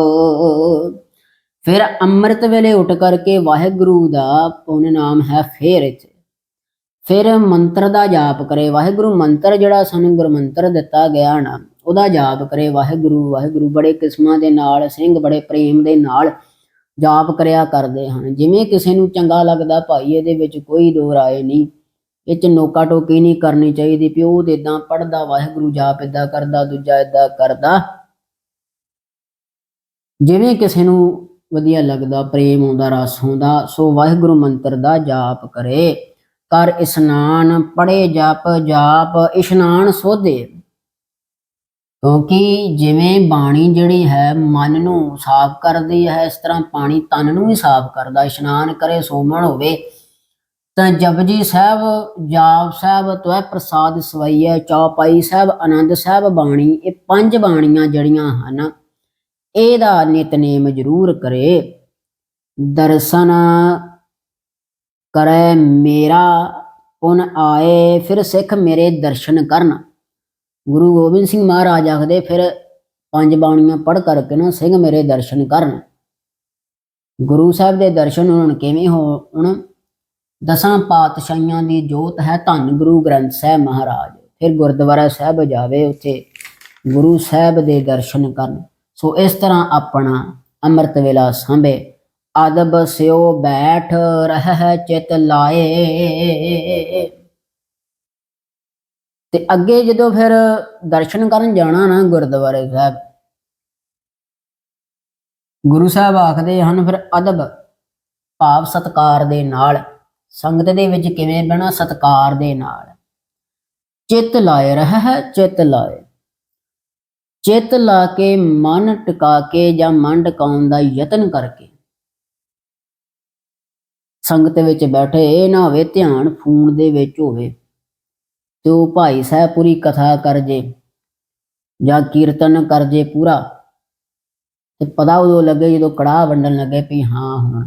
Speaker 1: ਫਿਰ ਅੰਮ੍ਰਿਤ ਵੇਲੇ ਉੱਠ ਕਰਕੇ ਵਾਹਿਗੁਰੂ ਦਾ ਪੁੰਨ ਨਾਮ ਹੈ ਫੇਰ ਇੱਥੇ। ਫਿਰ ਮੰਤਰ ਦਾ ਜਾਪ ਕਰੇ, ਵਾਹਿਗੁਰੂ ਮੰਤਰ ਜਿਹੜਾ ਸਾਨੂੰ ਗੁਰਮੰਤਰ ਦਿੱਤਾ ਗਿਆ ਨਾ, ਉਹਦਾ ਜਾਪ ਕਰੇ, ਵਾਹਿਗੁਰੂ ਵਾਹਿਗੁਰੂ ਬੜੇ ਕਿਸਮਾਂ ਦੇ ਨਾਲ, ਸਿੰਘ ਬੜੇ ਪ੍ਰੇਮ ਦੇ ਨਾਲ ਜਾਪ ਕਰਿਆ ਕਰਦੇ ਹਨ। ਜਿਵੇਂ ਕਿਸੇ ਨੂੰ ਚੰਗਾ ਲੱਗਦਾ ਭਾਈ ਇਹਦੇ ਵਿੱਚ ਕੋਈ ਦੋ ਰਾਏ ਨਹੀਂ, ਇਹ ਚ ਨੋਕਾ ਟੋਕੀ ਨਹੀਂ ਕਰਨੀ ਚਾਹੀਦੀ ਪਿਓ ਤੇ ਇਦਾਂ ਪੜਦਾ ਵਾਹਿਗੁਰੂ ਜਾਪ ਇਦਾਂ ਕਰਦਾ, ਦੂਜਾ ਇਦਾਂ ਕਰਦਾ। ਜਿਵੇਂ ਕਿਸੇ ਨੂੰ ਵਧੀਆ ਲੱਗਦਾ, ਪ੍ਰੇਮ ਆਉਂਦਾ, ਰਸ ਆਉਂਦਾ, ਸੋ ਵਾਹਿਗੁਰੂ ਮੰਤਰ ਦਾ ਜਾਪ ਕਰੇ। ਕਰ ਇਸ਼ਨਾਨ ਪੜੇ ਜਪ ਜਾਪ, ਇਸ਼ਨਾਨ ਸੋਧੇ। ਕਿਉਂਕਿ ਜਿਵੇਂ ਬਾਣੀ ਜਿਹੜੀ ਹੈ ਮਨ ਨੂੰ ਸਾਫ਼ ਕਰਦੀ ਹੈ, ਇਸ ਤਰ੍ਹਾਂ ਪਾਣੀ ਤਨ ਨੂੰ ਵੀ ਸਾਫ਼ ਕਰਦਾ, ਇਸ਼ਨਾਨ ਕਰੇ ਸੋਮਣ ਹੋਵੇ, ਤਾਂ ਜਪਜੀ ਸਾਹਿਬ, ਜਾਪ ਸਾਹਿਬ ਤੋਏ ਪ੍ਰਸਾਦ ਸਵਈਐ, ਚੌਪਾਈ ਸਾਹਿਬ, ਆਨੰਦ ਸਾਹਿਬ ਬਾਣੀ, ਇਹ ਪੰਜ ਬਾਣੀਆਂ ਜਿਹੜੀਆਂ ਹਨ, ਇਹਦਾ ਨਿਤਨੇਮ ਜ਼ਰੂਰ ਕਰੇ। ਦਰਸ਼ਨ ਕਰੈ ਮੇਰਾ ਪੁਨ ਆਏ, ਫਿਰ ਸਿੱਖ ਮੇਰੇ ਦਰਸ਼ਨ ਕਰਨ। ਗੁਰੂ ਗੋਬਿੰਦ ਸਿੰਘ ਮਹਾਰਾਜ ਆਖਦੇ, ਫਿਰ ਪੰਜ ਬਾਣੀਆਂ ਪੜ੍ਹ ਕਰਕੇ ਨਾ ਸਿੰਘ ਮੇਰੇ ਦਰਸ਼ਨ ਕਰਨ। ਗੁਰੂ ਸਾਹਿਬ ਦੇ ਦਰਸ਼ਨ ਹੁਣ ਕਿਵੇਂ ਹੋਣ? ਦਸਾਂ ਪਾਤਸ਼ਾਹੀਆਂ ਦੀ ਜੋਤ ਹੈ ਧੰਨ ਗੁਰੂ ਗ੍ਰੰਥ ਸਾਹਿਬ ਮਹਾਰਾਜ। ਫਿਰ ਗੁਰਦੁਆਰਾ ਸਾਹਿਬ ਜਾਵੇ ਉੱਥੇ ਗੁਰੂ ਸਾਹਿਬ ਦੇ ਦਰਸ਼ਨ ਕਰਨ। ਸੋ ਇਸ ਤਰ੍ਹਾਂ ਆਪਣਾ ਅੰਮ੍ਰਿਤ ਵੇਲਾ ਸੰਭੇ। ਅਦਬ ਸਿਓ ਬੈਠ ਰਹਿ ਚਿਤ ਲਾਏ। ਤੇ ਅੱਗੇ ਜਦੋਂ ਫਿਰ ਦਰਸ਼ਨ ਕਰਨ ਜਾਣਾ ਨਾ ਗੁਰਦੁਆਰੇ ਸਾਹਿਬ, ਗੁਰੂ ਸਾਹਿਬ ਆਖਦੇ ਹਨ, ਫਿਰ ਅਦਬ ਭਾਵ ਸਤਕਾਰ ਦੇ ਨਾਲ, ਸੰਗਤ ਦੇ ਵਿੱਚ ਕਿਵੇਂ ਬਹਿਣਾ? ਸਤਕਾਰ ਦੇ ਨਾਲ। ਚਿੱਤ ਲਾਏ ਰਹਿ, ਚਿੱਤ ਲਾਏ। ਚਿੱਤ ਲਾ ਕੇ ਮਨ ਟਿਕਾ ਕੇ ਜਾਂ ਮਨ ਟਿਕਾਉਣ ਦਾ ਯਤਨ ਕਰਕੇ ਸੰਗਤ ਵਿੱਚ ਬੈਠੇ, ਇਹ ਨਾ ਹੋਵੇ ਧਿਆਨ ਫੋਨ ਦੇ ਵਿੱਚ ਹੋਵੇ। ਤੇ ਉਹ ਭਾਈ ਸਾਹਿਬ ਪੂਰੀ ਕਥਾ ਕਰ ਜੇ, ਜਾਂ ਕੀਰਤਨ ਕਰ ਜੇ ਪੂਰਾ, ਤੇ ਪਤਾ ਉਦੋਂ ਲੱਗੇ ਜਦੋਂ ਕੜਾਹ ਵੰਡਣ ਲੱਗੇ ਵੀ ਹਾਂ ਹੁਣ,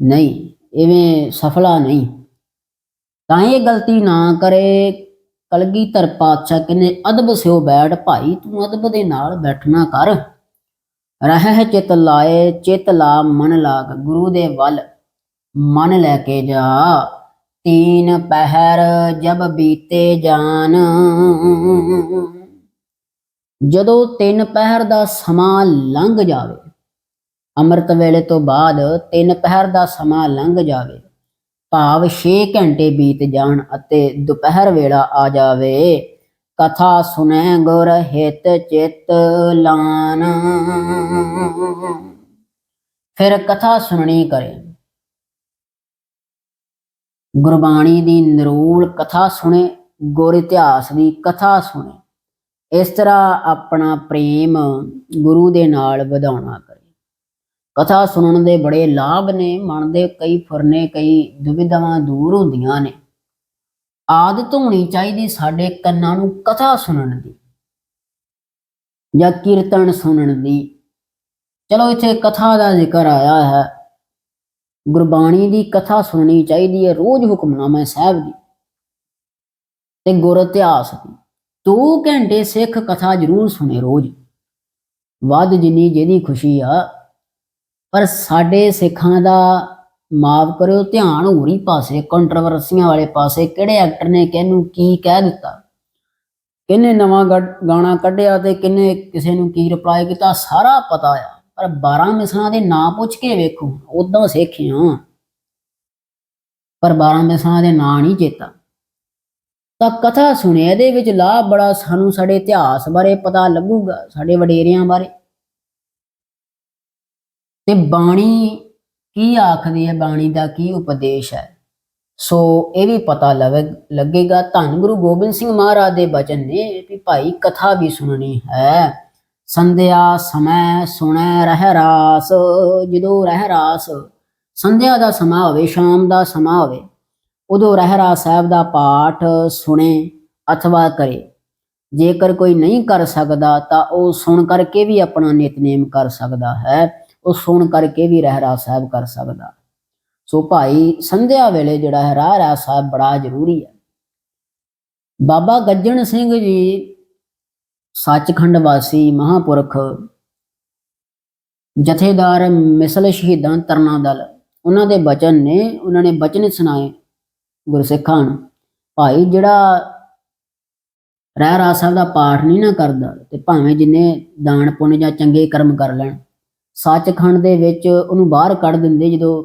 Speaker 1: ਨਹੀਂ, ਇਵੇਂ ਸਫਲਾ ਨਹੀਂ। ਤਾਂ ਇਹ ਗਲਤੀ ਨਾ ਕਰੇ ਕਲਗੀਧਰ ਪਾਤਸ਼ਾਹ ਕਹਿੰਦੇ, ਅਦਬ ਸਿਓ ਬੈਠ ਭਾਈ, ਤੂੰ ਅਦਬ ਦੇ ਨਾਲ ਬੈਠਣਾ ਕਰ। ਰਹਿ ਚਿਤ ਲਾਏ, ਚਿਤ ਲਾ ਮਨ ਲਾਗ, ਗੁਰੂ ਦੇ ਵੱਲ ਮਨ ਲੈ ਕੇ ਜਾ। ਤੀਨ ਪਹਿਰ ਜਬ ਬੀਤੇ ਜਾਨ। ਜਦੋਂ ਤਿੰਨ ਪਹਿਰ ਦਾ ਸਮਾਂ ਲੰਘ ਜਾਵੇ, ਅੰਮ੍ਰਿਤ ਵੇਲੇ ਤੋਂ ਬਾਅਦ ਤਿੰਨ ਪਹਿਰ ਦਾ ਸਮਾਂ ਲੰਘ ਜਾਵੇ, ਭਾਵ 6 ਘੰਟੇ ਬੀਤ ਜਾਣ ਅਤੇ ਦੁਪਹਿਰ ਵੇਲਾ ਆ ਜਾਵੇ, ਕਥਾ ਸੁਨੈ ਗੁਰ ਹਿਤ ਚਿਤ ਲਾਨ। ਫਿਰ ਕਥਾ ਸੁਣਨੀ ਕਰੇ। ਗੁਰਬਾਣੀ ਦੀ ਨਿਰੋਲ ਕਥਾ ਸੁਣੇ, ਗੁਰ ਇਤਿਹਾਸ ਦੀ ਕਥਾ ਸੁਣੇ। ਇਸ ਤਰ੍ਹਾਂ ਆਪਣਾ ਪ੍ਰੇਮ ਗੁਰੂ ਦੇ ਨਾਲ ਵਧਾਉਣਾ ਕਰੇ। ਕਥਾ ਸੁਣਨ ਦੇ ਬੜੇ ਲਾਭ ਨੇ, ਮਨ ਦੇ ਕਈ ਫੁਰਨੇ, ਕਈ ਦੁਵਿਧਾਵਾਂ ਦੂਰ ਹੁੰਦੀਆਂ ਨੇ। ਆਦਤ ਹੋਣੀ ਚਾਹੀਦੀ ਸਾਡੇ ਕੰਨਾਂ ਨੂੰ ਕਥਾ ਸੁਣਨ ਦੀ ਜਾਂ ਕੀਰਤਨ ਸੁਣਨ ਦੀ। ਚਲੋ ਇੱਥੇ ਕਥਾ ਦਾ ਜ਼ਿਕਰ ਆਇਆ ਹੈ। ਗੁਰਬਾਣੀ ਦੀ ਕਥਾ ਸੁਣਨੀ ਚਾਹੀਦੀ ਹੈ, ਰੋਜ਼ ਹੁਕਮਨਾਮਾ ਸਾਹਿਬ ਦੀ। ਤੇ ਗੁਰ ਇਤਿਹਾਸ ਦੀ। 2 ਘੰਟੇ ਸਿੱਖ ਕਥਾ ਜ਼ਰੂਰ ਸੁਣੇ ਰੋਜ਼। ਵੱਧ ਜਿੰਨੀ ਜਿਹਦੀ ਖੁਸ਼ੀ ਆ, ਪਰ ਸਾਡੇ ਸਿੱਖਾਂ ਦਾ ਮਾਫ ਕਰਿਓ, ਧਿਆਨ ਹੋਰੀ ਪਾਸੇ ਕੰਟਰੋਵਰਸੀਆਂ ਵਾਲੇ ਪਾਸੇ, ਕਿਹੜੇ ਐਕਟਰ ਨੇ ਕਿਹਨੂੰ ਕੀ ਕਹਿ ਦਿੱਤਾ। ਕਿਹਨੇ ਨਵਾਂ ਗਾ- ਗਾਣਾ ਕੱਢਿਆ ਤੇ ਕਿਹਨੇ ਕਿਸੇ ਨੂੰ ਕੀ ਰਿਪਲਾਈ ਕੀਤਾ, ਸਾਰਾ ਪਤਾ ਆ। ਪਰ 12 ਮਿਸਲਾਂ ਦੇ ਨਾਂ ਪੁੱਛ ਕੇ ਵੇਖੋ, ਉਦੋਂ ਸਿੱਖਿਆ। ਪਰ 12 ਮਿਸਲਾਂ ਦੇ ਨਾਂ ਨਹੀਂ ਚੇਤਾ। ਤਾਂ ਕਥਾ ਸੁਣਿਆ ਇਹਦੇ ਵਿੱਚ ਲਾਭ ਬੜਾ ਸਾਨੂੰ ਸਾਡੇ ਇਤਿਹਾਸ ਬਾਰੇ ਪਤਾ ਲੱਗੂਗਾ, ਸਾਡੇ ਵਡੇਰਿਆਂ ਬਾਰੇ। ਤੇ ਬਾਣੀ ਕੀ ਆਖਦੀ ਹੈ? ਬਾਣੀ ਦਾ ਕੀ ਉਪਦੇਸ਼ ਹੈ? ਸੋ ਇਹ ਵੀ ਪਤਾ ਲਵੇ- ਲੱਗੇਗਾ। ਧੰਨ ਗੁਰੂ ਗੋਬਿੰਦ ਸਿੰਘ ਮਹਾਰਾਜ ਦੇ ਬਚਨ ਨੇ ਵੀ ਭਾਈ ਕਥਾ ਵੀ ਸੁਣਨੀ ਹੈ। ਸੰਧਿਆ ਸਮੈ ਸੁਣੈ ਰਹਿ ਰਾਸ, ਜਦੋਂ ਰਹਿ ਰਾਸ, ਸੰਧਿਆ ਦਾ ਸਮਾਂ ਹੋਵੇ, ਸ਼ਾਮ ਦਾ ਸਮਾਂ ਹੋਵੇ, ਉਦੋਂ ਰਹਿਰਾ ਸਾਹਿਬ ਦਾ ਪਾਠ ਸੁਣੇ, ਅਥਵਾ ਕਰੇ। ਜੇਕਰ ਕੋਈ ਨਹੀਂ ਕਰ ਸਕਦਾ, ਤਾਂ ਉਹ ਸੁਣ ਕਰਕੇ ਵੀ ਆਪਣਾ ਨਿਤਨੇਮ ਕਰ ਸਕਦਾ ਹੈ, ਉਹ ਸੁਣ ਕਰਕੇ ਵੀ ਰਹਿਰਾ ਸਾਹਿਬ ਕਰ ਸਕਦਾ। ਸੋ ਭਾਈ, ਸੰਧਿਆ ਵੇਲੇ ਜਿਹੜਾ ਹੈ ਰਹਿਰਾ ਸਾਹਿਬ ਬੜਾ ਜ਼ਰੂਰੀ ਹੈ। ਬਾਬਾ ਗੱਜਣ ਸਿੰਘ ਜੀ ਸੱਚਖੰਡ ਵਾਸੀ ਮਹਾਪੁਰਖ, ਜਥੇਦਾਰ ਮਿਸਲ ਸ਼ਹੀਦਾਂ ਤਰਨਾ ਦਲ। ਉਹਨਾਂ ਦੇ ਬਚਨ ਨੇ, ਉਹਨਾਂ ਨੇ ਬਚਨ ਸੁਣਾਏ ਗੁਰਸਿੱਖਾਂ ਨੂੰ। ਭਾਈ ਜਿਹੜਾ ਰਹਿ ਰਾਸ ਸਾਹਿਬ ਦਾ ਪਾਠ ਨਹੀਂ ਨਾ ਕਰਦਾ, ਤੇ ਭਾਵੇਂ ਜਿੰਨੇ ਦਾਨ ਪੁੰਨ ਜਾਂ ਚੰਗੇ ਕਰਮ ਕਰ ਲੈਣ, ਸੱਚਖੰਡ ਦੇ ਵਿੱਚ ਉਹਨੂੰ ਬਾਹਰ ਕੱਢ ਦਿੰਦੇ ਜਦੋਂ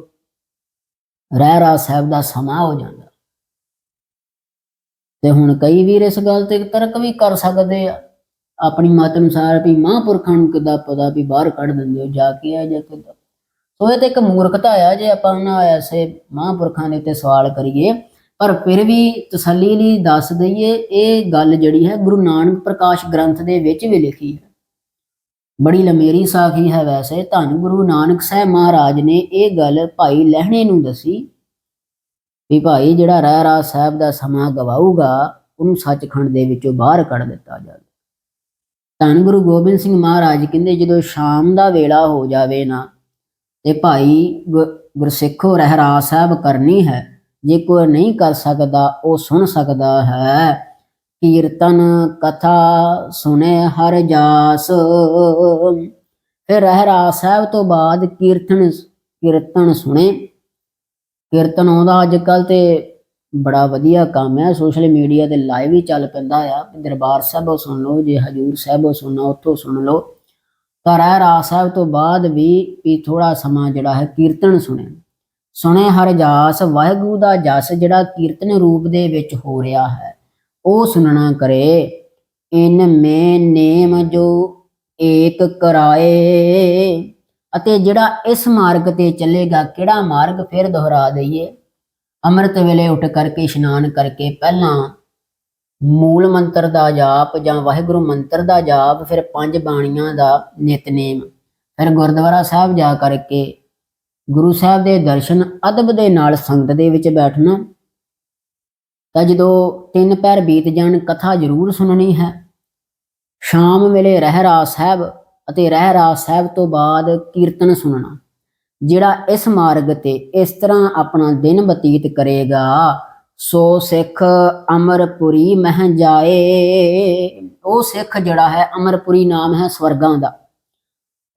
Speaker 1: ਰਹਿ ਰਾਸ ਸਾਹਿਬ ਦਾ ਸਮਾਂ ਹੋ ਜਾਂਦਾ। ਤੇ ਹੁਣ ਕਈ ਵੀਰ ਇਸ ਗੱਲ ਤੇ ਤਰਕ ਵੀ ਕਰ ਸਕਦੇ ਆ। ਆਪਣੀ ਮਤ ਅਨੁਸਾਰ ਵੀ ਮਹਾਂਪੁਰਖਾਂ ਨੂੰ ਕਿੱਦਾਂ ਪਤਾ ਵੀ ਬਾਹਰ ਕੱਢ ਦਿੰਦੇ ਹੋ, ਜਾ ਕੇ ਆ ਜਾਂ ਕਿੱਦਾਂ। ਸੋ ਇਹ ਤੇ ਇੱਕ ਮੂਰਖਤਾ ਆ, ਜੇ ਆਪਾਂ ਉਹਨਾਂ ਐਸੇ ਮਹਾਂਪੁਰਖਾਂ ਦੇ ਉੱਤੇ ਸਵਾਲ ਕਰੀਏ, ਪਰ ਫਿਰ ਵੀ ਤਸੱਲੀ ਲਈ ਦੱਸ ਦਈਏ, ਇਹ ਗੱਲ ਜਿਹੜੀ ਹੈ ਗੁਰੂ ਨਾਨਕ ਪ੍ਰਕਾਸ਼ ਗ੍ਰੰਥ ਦੇ ਵਿੱਚ ਵੀ ਲਿਖੀ ਹੈ। ਬੜੀ ਲੰਮੇਰੀ ਸਾਖੀ ਹੈ ਵੈਸੇ, ਧੰਨ ਗੁਰੂ ਨਾਨਕ ਸਾਹਿਬ ਮਹਾਰਾਜ ਨੇ ਇਹ ਗੱਲ ਭਾਈ ਲਹਿਣੇ ਨੂੰ ਦੱਸੀ ਵੀ ਭਾਈ ਜਿਹੜਾ ਰਹਿ ਰਾਜ ਸਾਹਿਬ ਦਾ ਸਮਾਂ ਗਵਾਊਗਾ, ਉਹਨੂੰ ਸੱਚਖੰਡ ਦੇ ਵਿੱਚੋਂ ਬਾਹਰ ਕੱਢ ਦਿੱਤਾ ਜਾਵੇ। ਧੰਨ ਗੁਰੂ ਗੋਬਿੰਦ ਸਿੰਘ ਮਹਾਰਾਜ ਕਹਿੰਦੇ, ਜਦੋਂ ਸ਼ਾਮ ਦਾ ਵੇਲਾ ਹੋ ਜਾਵੇ ਨਾ ਤੇ ਭਾਈ ਗੁਰਸਿੱਖੋ ਰਹਿਰਾ ਸਾਹਿਬ ਕਰਨੀ ਹੈ, ਜੇ ਕੋਈ ਨਹੀਂ ਕਰ ਸਕਦਾ, ਉਹ ਸੁਣ ਸਕਦਾ ਹੈ। ਕੀਰਤਨ ਕਥਾ ਸੁਨੇ ਹਰ ਜਾਸ। ਫਿਰ ਰਹਿਰਾ ਸਾਹਿਬ ਤੋਂ ਬਾਅਦ ਕੀਰਤਨ ਕੀਰਤਨ ਸੁਣੇ। ਕੀਰਤਨ ਆਉਂਦਾ ਅੱਜ ਕੱਲ ਤੇ ਬੜਾ ਵਧੀਆ ਕੰਮ ਹੈ। ਸੋਸ਼ਲ ਮੀਡੀਆ ਤੇ ਲਾਈਵ ਹੀ ਚੱਲ ਪੈਂਦਾ ਆ। ਦਰਬਾਰ ਸਾਹਿਬੋਂ ਸੁਣ ਲਓ, ਜੇ ਹਜੂਰ ਸਾਹਿਬੋਂ ਸੁਣਨਾ, ਉੱਥੋਂ ਸੁਣ ਲਓ। ਤਾਂ ਰਾਜ ਸਾਹਿਬ ਤੋਂ ਬਾਅਦ ਵੀ ਵੀ ਥੋੜਾ ਸਮਾਂ ਜਿਹੜਾ ਹੈ ਕੀਰਤਨ ਸੁਣੇ ਸੁਣੇ ਹਰ ਜਾਸ, ਵਾਹਿਗੁਰੂ ਦਾ ਜਸ ਜਿਹੜਾ ਕੀਰਤਨ ਰੂਪ ਦੇ ਵਿੱਚ ਹੋ ਰਿਹਾ ਹੈ, ਉਹ ਸੁਣਨਾ ਕਰੇ। ਇਨ ਮੈਂ ਨੇਮ ਜੋ ਏਕ ਕਰਾਏ। ਅਤੇ ਜਿਹੜਾ ਇਸ ਮਾਰਗ ਤੇ ਚੱਲੇਗਾ, ਕਿਹੜਾ ਮਾਰਗ? ਫਿਰ ਦੁਹਰਾ ਦਈਏ। ਅੰਮ੍ਰਿਤ ਵੇਲੇ ਉੱਠ ਕਰਕੇ ਇਸ਼ਨਾਨ ਕਰਕੇ ਪਹਿਲਾਂ ਮੂਲ ਮੰਤਰ ਦਾ ਜਾਪ ਜਾਂ ਵਾਹਿਗੁਰੂ ਮੰਤਰ ਦਾ ਜਾਪ, ਫਿਰ ਪੰਜ ਬਾਣੀਆਂ ਦਾ ਨਿਤਨੇਮ। ਫਿਰ ਗੁਰਦੁਆਰਾ ਸਾਹਿਬ ਜਾ ਕਰਕੇ ਗੁਰੂ ਸਾਹਿਬ ਦੇ ਦਰਸ਼ਨ ਅਦਬ ਦੇ ਨਾਲ ਸੰਗਤ ਦੇ ਵਿੱਚ ਬੈਠਣਾ। ਤਾਂ ਜਦੋਂ ਤਿੰਨ ਪੈਰ ਬੀਤ ਜਾਣ, ਕਥਾ ਜ਼ਰੂਰ ਸੁਣਨੀ ਹੈ। ਸ਼ਾਮ ਵੇਲੇ ਰਹਿਰਾਸ ਸਾਹਿਬ ਅਤੇ ਰਹਿਰਾ ਸਾਹਿਬ ਤੋਂ ਬਾਅਦ ਕੀਰਤਨ ਸੁਣਨਾ। ਜਿਹੜਾ ਇਸ ਮਾਰਗ ਤੇ ਇਸ ਤਰ੍ਹਾਂ ਆਪਣਾ ਦਿਨ ਬਤੀਤ ਕਰੇਗਾ, ਸੋ ਸਿੱਖ ਅਮਰਪੁਰੀ ਮਹ ਜਾਏ। ਉਹ ਸਿੱਖ ਜਿਹੜਾ ਹੈ ਅਮਰਪੁਰੀ ਨਾਮ ਹੈ ਸਵਰਗਾਂ ਦਾ।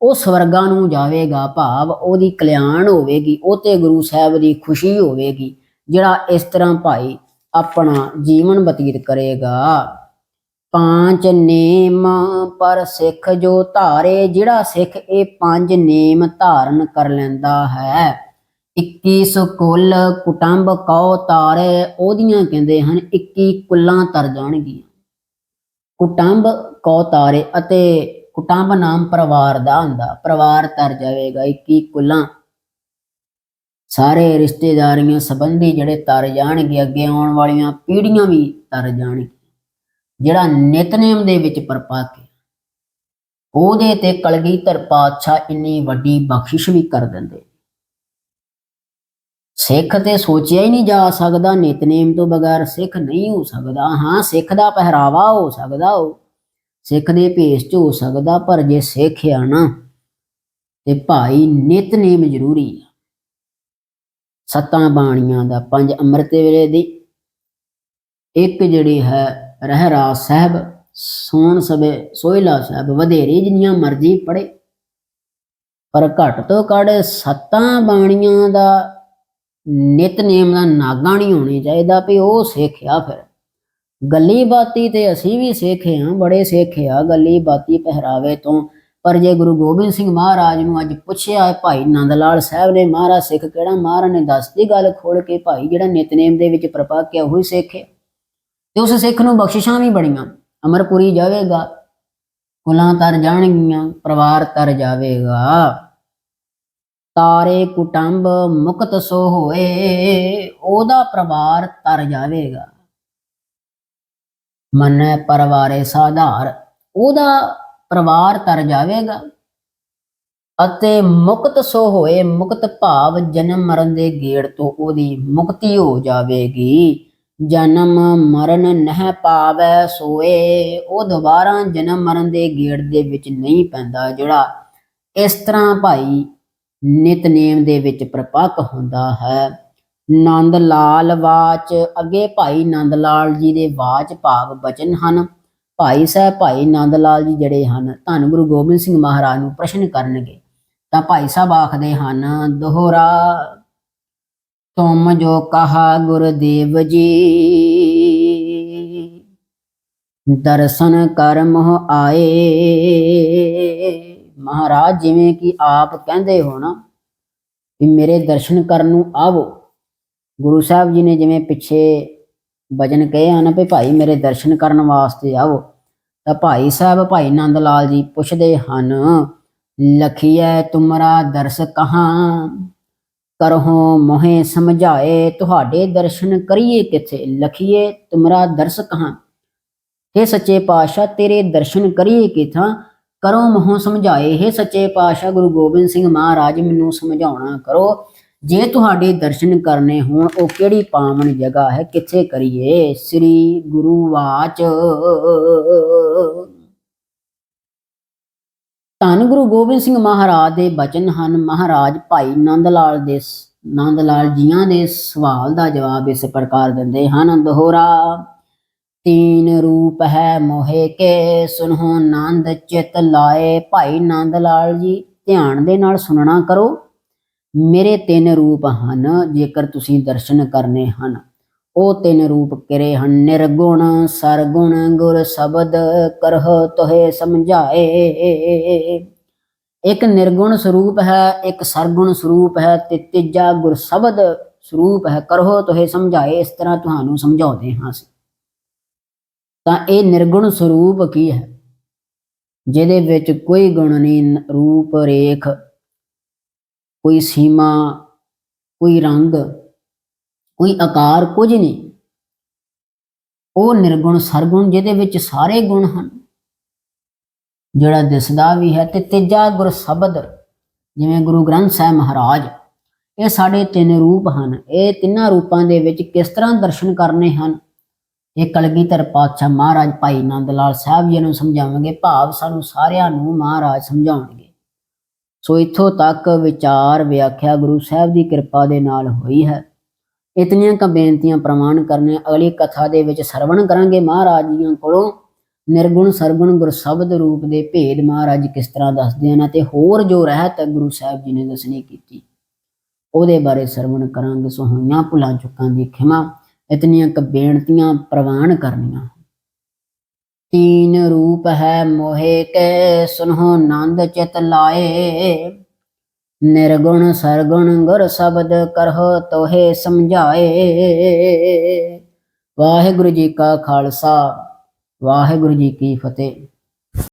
Speaker 1: ਉਹ ਸਵਰਗਾਂ ਨੂੰ ਜਾਵੇਗਾ ਭਾਵ ਉਹਦੀ ਕਲਿਆਣ ਹੋਵੇਗੀ, ਉਹ ਤੇ ਗੁਰੂ ਸਾਹਿਬ ਦੀ ਖੁਸ਼ੀ ਹੋਵੇਗੀ, ਜਿਹੜਾ ਇਸ ਤਰ੍ਹਾਂ ਭਾਈ ਆਪਣਾ ਜੀਵਨ ਬਤੀਤ ਕਰੇਗਾ। ਪੰਜ ਨੇਮ, ਪਰ ਸਿੱਖ ਜੋ ਧਾਰੇ, ਜਿਹੜਾ ਸਿੱਖ ਇਹ ਪੰਜ ਨੇਮ ਧਾਰਨ ਕਰ ਲੈਂਦਾ ਹੈ। 21 ਕੁੱਲ ਕੁਟੰਬ ਕਉ ਤਾਰੇ, ਉਹਦੀਆਂ ਕਹਿੰਦੇ ਹਨ 21 ਕੁੱਲਾਂ ਤਰ ਜਾਣਗੀਆਂ। ਕੁਟੰਬ ਕਉ ਤਾਰੇ ਅਤੇ ਕੁਟੰਬ ਨਾਮ ਪਰਿਵਾਰ ਦਾ ਹੁੰਦਾ, ਪਰਿਵਾਰ ਤਰ ਜਾਵੇਗਾ 21 ਕੁੱਲਾਂ। ਸਾਰੇ ਰਿਸ਼ਤੇਦਾਰੀਆਂ ਸੰਬੰਧੀ ਜਿਹੜੇ ਤਰ ਜਾਣਗੇ, ਅੱਗੇ ਆਉਣ ਵਾਲੀਆਂ ਪੀੜ੍ਹੀਆਂ ਵੀ ਤਰ ਜਾਣਗੀਆਂ। ਜਿਹੜਾ ਨਿਤਨੇਮ ਦੇ ਵਿੱਚ ਪਰਪਾ ਕੇ, ਉਹਦੇ ਤੇ ਕਲਗੀਧਰ ਪਾਤਸ਼ਾਹ ਇੰਨੀ ਵੱਡੀ ਬਖਸ਼ਿਸ਼ ਵੀ ਕਰ ਦਿੰਦੇ। ਸਿੱਖ ਤੇ ਸੋਚਿਆ ਹੀ ਨਹੀਂ ਜਾ ਸਕਦਾ, ਨਿਤਨੇਮ ਤੋਂ ਬਗੈਰ ਸਿੱਖ ਨਹੀਂ ਹੋ ਸਕਦਾ। ਹਾਂ, ਸਿੱਖ ਦਾ ਪਹਿਰਾਵਾ ਹੋ ਸਕਦਾ, ਉਹ ਸਿੱਖ ਦੇ ਭੇਸ 'ਚ ਹੋ ਸਕਦਾ, ਪਰ ਜੇ ਸਿੱਖ ਆ ਨਾ, ਤੇ ਭਾਈ ਨਿਤਨੇਮ ਜ਼ਰੂਰੀ ਆ। ਸੱਤਾਂ ਬਾਣੀਆਂ ਦਾ ਪੰਜ ਅੰਮ੍ਰਿਤ ਵੇਲੇ ਦੀ ਇੱਕ ਜਿਹੜੀ ਹੈ ਰਹਿਰਾ ਸਾਹਿਬ, ਸੋਣ ਸਵੇ ਸੋਇਲਾ ਸਾਹਿਬ, ਵਧੇਰੀ ਜਿੰਨੀਆਂ ਮਰਜ਼ੀ ਪੜੇ ਪਰ ਘੱਟ ਤੋਂ ਘੱਟ ਸੱਤਾਂ ਬਾਣੀਆਂ ਦਾ ਨਿਤਨੇਮ ਦਾ ਨਾਗਾ ਨਹੀਂ ਹੋਣੀ ਚਾਹੀਦਾ ਵੀ ਉਹ ਸਿੱਖਿਆ ਫਿਰ। ਗੱਲੀ ਬਾਤੀ ਤੇ ਅਸੀਂ ਵੀ ਸਿੱਖੇ ਹਾਂ, ਬੜੇ ਸਿੱਖੇ ਆ ਗੱਲੀ ਬਾਤੀ ਪਹਿਰਾਵੇ ਤੋਂ। ਪਰ ਜੇ ਗੁਰੂ ਗੋਬਿੰਦ ਸਿੰਘ ਮਹਾਰਾਜ ਨੂੰ ਅੱਜ ਪੁੱਛਿਆ ਭਾਈ ਨੰਦ ਲਾਲ ਸਾਹਿਬ ਨੇ, ਮਹਾਰਾਜ ਸਿੱਖ ਕਿਹੜਾ? ਮਹਾਰਾਜ ਨੇ ਦੱਸਦੀ ਗੱਲ ਖੋਲ ਕੇ ਭਾਈ ਜਿਹੜਾ ਨਿਤਨੇਮ ਦੇ ਵਿੱਚ ਪ੍ਰਪਾਕਿਆ, ਉਹੀ ਸਿੱਖ ਹੈ ਤੇ ਉਸ ਸਿੱਖ ਨੂੰ ਬਖਸ਼ਿਸ਼ਾਂ ਵੀ ਬੜੀਆਂ ਅਮਰਪੁਰੀ ਜਾਵੇਗਾ ਕੁਲਾਂ ਤਰ ਜਾਣਗੀਆਂ, ਪਰਿਵਾਰ ਤਰ ਜਾਵੇਗਾ। ਤਾਰੇ ਕੁਟੰਬ ਮੁਕਤ ਸੋ ਹੋਏ, ਉਹਦਾ ਪਰਿਵਾਰ ਤਰ ਜਾਵੇਗਾ। ਮਨੈ ਪਰਿਵਾਰੇ ਸਾਧਾਰ, ਉਹਦਾ ਪਰਿਵਾਰ ਤਰ ਜਾਵੇਗਾ। ਅਤੇ ਮੁਕਤ ਸੋ ਹੋਏ, ਮੁਕਤ ਭਾਵ ਜਨਮ ਮਰਨ ਦੇ ਗੇੜ ਤੋਂ ਉਹਦੀ ਮੁਕਤੀ ਹੋ ਜਾਵੇਗੀ। ਜਨਮ ਮਰਨ ਨਹਿ ਪਾਵੈ ਸੋਏ, ਉਹ ਦੁਬਾਰਾ ਜਨਮ ਮਰਨ ਦੇ ਗੇੜ ਦੇ ਵਿੱਚ ਨਹੀਂ ਪੈਂਦਾ ਜਿਹੜਾ ਇਸ ਤਰ੍ਹਾਂ ਭਾਈ ਨਿਤਨੇਮ ਦੇ ਵਿੱਚ ਪ੍ਰਪੱਕ ਹੁੰਦਾ ਹੈ। ਨੰਦ ਲਾਲ ਵਾਚ, ਅੱਗੇ ਭਾਈ ਨੰਦ ਲਾਲ ਜੀ ਦੇ ਵਾਚ ਭਾਵ ਬਚਨ ਹਨ। ਭਾਈ ਸਾਹਿਬ, ਭਾਈ ਨੰਦ ਲਾਲ ਜੀ ਜਿਹੜੇ ਹਨ, ਧੰਨ ਗੁਰੂ ਗੋਬਿੰਦ ਸਿੰਘ ਮਹਾਰਾਜ ਨੂੰ ਪ੍ਰਸ਼ਨ ਕਰਨਗੇ। ਤਾਂ ਭਾਈ ਸਾਹਿਬ ਆਖਦੇ ਹਨ, ਦੋਹਰਾ ਤੁਮ ਜੋ ਕਹਾ ਗੁਰਦੇਵ ਜੀ। ਦਰਸ਼ਨ ਕਰ ਮੋਹ ਆਏ। ਮਹਾਰਾਜ, ਜਿਵੇਂ ਕਿ ਆਪ ਕਹਿੰਦੇ ਹੋ ਨਾ ਵੀ ਮੇਰੇ ਦਰਸ਼ਨ ਕਰਨ ਨੂੰ ਆਵੋ। ਗੁਰੂ ਸਾਹਿਬ ਜੀ ਨੇ ਜਿਵੇਂ ਪਿੱਛੇ ਵਜਨ ਕਹੇ ਹਨ ਵੀ ਭਾਈ ਮੇਰੇ ਦਰਸ਼ਨ ਕਰਨ ਵਾਸਤੇ ਆਵੋ। ਤਾਂ ਭਾਈ ਸਾਹਿਬ, ਭਾਈ ਨੰਦ ਲਾਲ ਜੀ ਪੁੱਛਦੇ ਹਨ, ਲਖੀਐ ਤੁਮਰਾ ਦਰਸ ਕਹਾਂ? ਕਰਹੁ ਮੋਹਿ ਸਮਝਾਏ, ਤੁਹਾਡੇ ਦਰਸ਼ਨ ਕਰੀਏ ਕਿਥੇ? ਲਖੀਏ, ਤੁਮਰਾ ਦਰਸ ਕਹਾਂ हे ਸੱਚੇ ਪਾਤਸ਼ਾਹ, ਤੇਰੇ ਦਰਸ਼ਨ ਕਰੀਏ ਕਿਥਾਂ? ਕਰੋ ਮੋਹ ਸਮਝਾਏ हे ਸੱਚੇ ਪਾਤਸ਼ਾਹ, ਗੁਰੂ ਗੋਬਿੰਦ ਸਿੰਘ ਮਹਾਰਾਜ, ਮੈਨੂੰ ਸਮਝਾਉਣਾ ਕਰੋ, ਜੇ ਤੁਹਾਡੇ ਦਰਸ਼ਨ ਕਰਨੇ ਹੋਣ, ਉਹ ਕਿਹੜੀ ਪਾਵਨ ਜਗ੍ਹਾ ਹੈ? ਕਿੱਥੇ ਕਰੀਏ? ਸ੍ਰੀ ਗੁਰੂ ਵਾਚ। ਧੰਨ ਗੁਰੂ ਗੋਬਿੰਦ ਸਿੰਘ ਮਹਾਰਾਜ ਦੇ ਬਚਨ ਹਨ। ਮਹਾਰਾਜ ਭਾਈ ਨੰਦ ਲਾਲ ਦੇ ਨੰਦ ਲਾਲ ਜੀਆਂ ਦੇ ਸਵਾਲ ਦਾ ਜਵਾਬ ਇਸ ਪ੍ਰਕਾਰ ਦਿੰਦੇ ਹਨ। ਦੋਹਰਾ, ਤੀਨ ਰੂਪ ਹੈ ਮੋਹੇ ਕੇ, ਸੁਨਹੁ ਨੰਦ ਚਿਤ ਲਾਏ। ਭਾਈ ਨੰਦ ਲਾਲ ਜੀ, ਧਿਆਨ ਦੇ ਨਾਲ ਸੁਣਨਾ ਕਰੋ। ਮੇਰੇ ਤਿੰਨ ਰੂਪ ਹਨ, ਜੇਕਰ ਤੁਸੀਂ ਦਰਸ਼ਨ ਕਰਨੇ ਹਨ। ਉਹ ਤਿੰਨ ਰੂਪ ਕਿਰੇ ਹਨ, ਨਿਰਗੁਣ, ਸਰਗੁਣ, ਗੁਰ ਸ਼ਬਦ ਕਰਹ ਤੋਹੇ ਸਮਝਾਏ। ਇੱਕ ਨਿਰਗੁਣ ਸਰੂਪ ਹੈ, ਇੱਕ ਸਰਗੁਣ ਸਰੂਪ ਹੈ ਤੇ ਤੀਜਾ ਗੁਰ ਸ਼ਬਦ ਸਰੂਪ ਹੈ, ਕਰਹੁ ਤੋਹੇ ਸਮਝਾਏ। ਇਸ ਤਰ੍ਹਾਂ ਤੁਹਾਨੂੰ ਸਮਝਾਉਂਦੇ ਹਾਂ ਅਸੀਂ। ਤਾਂ ਇਹ ਨਿਰਗੁਣ ਸਰੂਪ ਕੀ ਹੈ? ਜਿਹਦੇ ਵਿੱਚ ਕੋਈ ਗੁਣ ਨਹੀਂ, ਰੂਪ, ਰੇਖ, ਕੋਈ ਸੀਮਾ, ਕੋਈ ਰੰਗ ਕੋਈ ਆਕਾਰ ਕੁਝ ਨਹੀਂ। ਉਹ ਨਿਰਗੁਣ ਸਰਗੁਣ ਜਿਹਦੇ ਵਿੱਚ ਸਾਰੇ ਗੁਣ ਹਨ। ਜਿਹੜਾ ਦਿਸਦਾ ਵੀ ਹੈ ਤੇ ਤੀਜਾ ਗੁਰ ਸ਼ਬਦ, ਜਿਵੇਂ ਗੁਰੂ ਗ੍ਰੰਥ ਸਾਹਿਬ ਮਹਾਰਾਜ, ਇਹ ਸਾਡੇ ਤਿੰਨ ਰੂਪ ਹਨ। ਇਹ ਤਿੰਨਾਂ ਰੂਪਾਂ ਦੇ ਵਿੱਚ ਕਿਸ ਤਰ੍ਹਾਂ ਦਰਸ਼ਨ ਕਰਨੇ ਹਨ? ਇਹ ਕਲਗੀਧਰ ਪਾਤਸ਼ਾਹ ਮਹਾਰਾਜ ਭਾਈ ਨੰਦ ਲਾਲ ਸਾਹਿਬ ਜੀ ਨੂੰ ਸਮਝਾਵਾਂਗੇ। ਭਾਵ ਸਾਨੂੰ ਸਾਰਿਆਂ ਨੂੰ ਮਹਾਰਾਜ ਸਮਝਾਉਣਗੇ। ਸੋ ਇੱਥੋਂ ਤੱਕ ਵਿਚਾਰ, ਵਿਆਖਿਆ ਗੁਰੂ ਸਾਹਿਬ ਦੀ ਕਿਰਪਾ ਦੇ ਨਾਲ ਹੋਈ ਹੈ। ਇਤਨੀਆਂ ਕ ਬੇਨਤੀਆਂ ਪ੍ਰਮਾਣ ਕਰਨੇ ਅਗਲੀ ਕਥਾ ਦੇ ਵਿੱਚ ਸਰਵਣ ਕਰਾਂਗੇ ਮਹਾਰਾਜ ਜੀਆਂ ਕੋਲੋਂ। ਨਿਰਗੁਣ ਸਰਗੁਣ ਗੁਰ ਸ਼ਬਦ ਰੂਪ ਦੇ ਭੇਦ ਮਹਾਰਾਜ ਕਿਸ ਤਰ੍ਹਾਂ ਦੱਸਦੇ ਹਨ ਤੇ ਹੋਰ ਜੋ ਰਹਿਤ ਗੁਰੂ ਸਾਹਿਬ ਜੀ ਨੇ ਦੱਸਣੀ ਕੀਤੀ। ਉਹਦੇ ਬਾਰੇ ਸਰਵਣ ਕਰਾਂਗੇ ਸੋ ਹੋਈਆਂ ਭੁੱਲਾਂ ਚੁੱਕਾਂ ਦੀ ਖਿਮਾ, ਇਤਨੀਆਂ ਕ ਬੇਨਤੀਆਂ ਪ੍ਰਵਾਨ ਕਰਨੀਆਂ। ਤੀਨ ਰੂਪ ਹੈ ਮੋਹੇ ਕੇ, ਸੁਨਹੁ ਨੰਦ ਚਿਤ ਲਾਏ। ਨਿਰਗੁਣ ਸਰਗੁਣ ਗੁਰ ਸ਼ਬਦ ਕਰਹੁ ਤੋਹੇ ਸਮਝਾਏ। ਵਾਹਿਗੁਰੂ ਜੀ ਕਾ ਖਾਲਸਾ, ਵਾਹਿਗੁਰੂ ਜੀ ਕੀ ਫਤਿਹ।